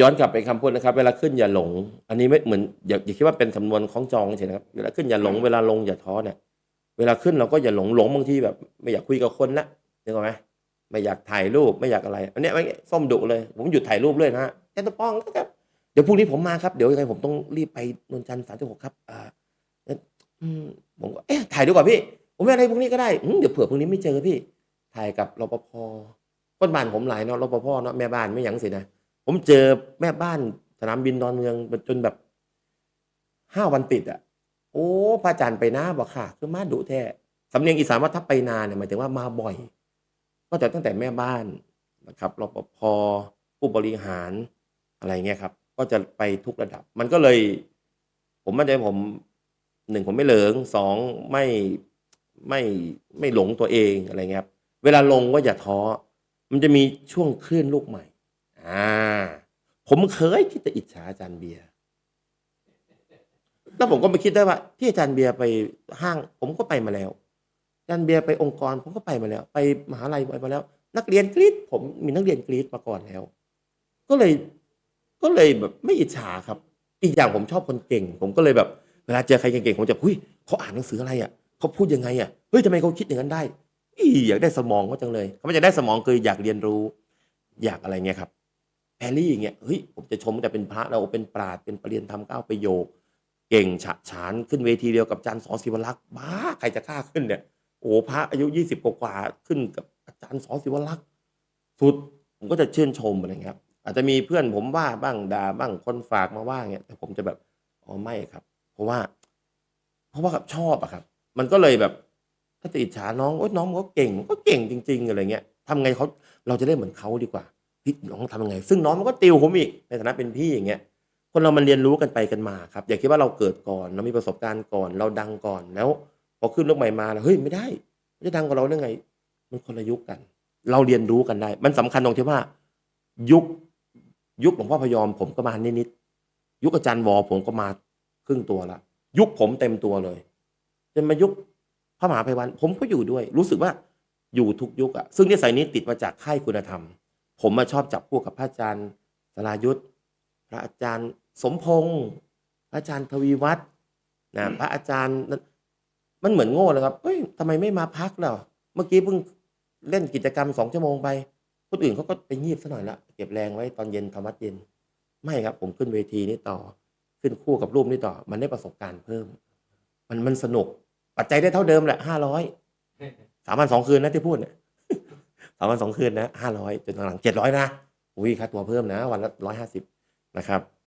ย้อนกลับไปคำพูดนะครับ เวลาขึ้นอย่าหลง อันนี้ไม่เหมือนอย่าอย่าคิดว่าเป็นสำนวนของจองเฉยนะครับเวลาขึ้นอย่าหลงเวลาลงอย่าท้อเนี่ยเวลาขึ้นเราก็อย่าหลงหลงบางทีแบบ ไม่อยากคุยกับคนละนึกออกไหมไม่อยากถ่ายรูปไม่อยากอะไร อันเนี้ยไม่ส้มดุเลย ผมหยุดถ่ายรูปเลยนะฮะแค่ตะป้องครับเดี๋ยวพรุ่งนี้ผมมาครับเดี๋ยวยังไงผมต้องรีบไปนนจันทร์สามสิบหกครับอ่าเอ๊ะอืมผมก็เอ๊ะถ่ายดีกว่าพี่ ผมไม่อะไรพรุ่งนี้ก็ได้อืมเดี๋ยวเผื่อพรุ่งนี้ไม่เจอพี่ ถ่ายกับรปภคนบ้านผมหลายเนาะรปภเนาะแม่บ้านไม่หยังสินะ ผมเจอแม่บ้านสนามบินดอนเมืองจนแบบห้าวันติดอะ โอ้พระอาจารย์ไปนาบอกค่ะ คือมาดุแท้สำเนียงอีสานว่าถ้าไปนาเนี่ยหมายถึงว่ามาบ่อย ก็จะตั้งแต่แม่บ้านนะครับรปภผู้บริหารอะไรเงี้ยครับ ก็จะไปทุกระดับ มันก็เลย ผมมั่นใจผมหนึ่งผมไม่เหลิงสองไม่ไม่ไม่หลงตัวเองอะไรเงี้ยครับ เวลาลงก็อย่าท้อ มันจะมีช่วงคลื่นลูกใหม่ อ่า ผมเคยคิดจะอิจฉาอาจารย์เบียร์แล้วผมก็ไม่คิดได้ว่า ที่อาจารย์เบียร์ไปห้าง ผมก็ไปมาแล้ว อาจารย์เบียร์ไปองค์กร ผมก็ไปมาแล้ว ไปมหาลัยไปมาแล้ว นักเรียนกรีดผมมีนักเรียนกรีดมาก่อนแล้ว ก็เลยก็เลยแบบไม่อิจฉาครับ อีกอย่างผมชอบคนเก่ง ผมก็เลยแบบเวลาเจอใครเก่งๆผมจะหุ้ยเขาอ่านหนังสืออะไรอะเขาพูดยังไงอะเฮ้ยทำไมเขาคิดอย่างนั้นได้อีอยากได้สมองเขาจังเลยเขาไม่อยากได้สมองคืออยากเรียนรู้ อยากอะไรเงี้ยครับ แพรรี่อย่างเงี้ยเฮ้ยผมจะชมแต่เป็นพระเราเป็นปราดเป็นปรริยนธรรมเก้าประโยค เก่งฉะฉานขึ้นเวทีเดียวกับอาจารย์สอศิวลักษ์บ้าใครจะกล้าขึ้นเนี่ยโอ้พระอายุยี่สิบกว่าขึ้นกับอาจารย์สอศิวลักษ์สุดผมก็จะชื่นชมอะไรเงี้ยอาจจะมีเพื่อนผมว่าบ้างด่าบ้างคนฝากมาว่าเงี้ยแต่ผมจะแบบอ๋อไม่ครับ เพราะว่า เพราะว่ากับชอบอะครับ มันก็เลยแบบถ้าจะอิจฉาน้องโอ๊ยน้องก็เก่งก็เก่งจริง ๆอะไรเงี้ยทำไงเขาเราจะได้เหมือนเขาดีกว่า พี่น้องทำยังไง ซึ่งน้องมันก็ติวผมอีกในฐานะเป็นพี่อย่างเงี้ยคนเรามันเรียนรู้กันไปกันมาครับ อย่าคิดว่าเราเกิดก่อนเรามีประสบการณ์ก่อนเราดังก่อนแล้ว พอขึ้นลูกใหม่มาแล้วเฮ้ยไม่ได้มันจะดังกว่าเราได้ไง มันคนละยุคกัน เราเรียนรู้กันได้ มันสำคัญตรงที่ว่า ยุคยุคหลวงพ่อพยอมผมก็มานิดๆยุคอาจารย์วอผมก็มาครึ่งตัวละยุคผมเต็มตัวเลยจนมายุคพระมหาภัยวันผมก็อยู่ด้วย รู้สึกว่าอยู่ทุกยุคอะซึ่งนิสัยนี้ติดมาจากค่ายคุณธรรม ผมมาชอบจับคู่กับพระอาจารย์สรายุทธพระอาจารย์สมพงษ์พระอาจารย์ทวีวัฒน์นะพระอาจารย์นั้นมันเหมือนโง่เลยครับเฮ้ยทำไมไม่มาพักแล้วเมื่อกี้เพิ่งเล่นกิจกรรมสองชั่วโมงไปคนอื่นเขาก็ไปงีบซะหน่อยละเก็บแรงไว้ตอนเย็นทำวัดเย็น ไม่ครับ ผมขึ้นเวทีนี้ต่อ ขึ้นคู่กับรูปนี้ต่อ มันได้ประสบการณ์เพิ่ม มันมันสนุก ปัจจัยได้เท่าเดิมแหละห้าร้อยสามวันสองคืนนะที่พูดเนี่ย สามวันสองคืนนะห้าร้อยจนหลังเจ็ดร้อยนะ อุ้ยค่าตัวเพิ่มนะ วันละร้อยห้าสิบนะครับ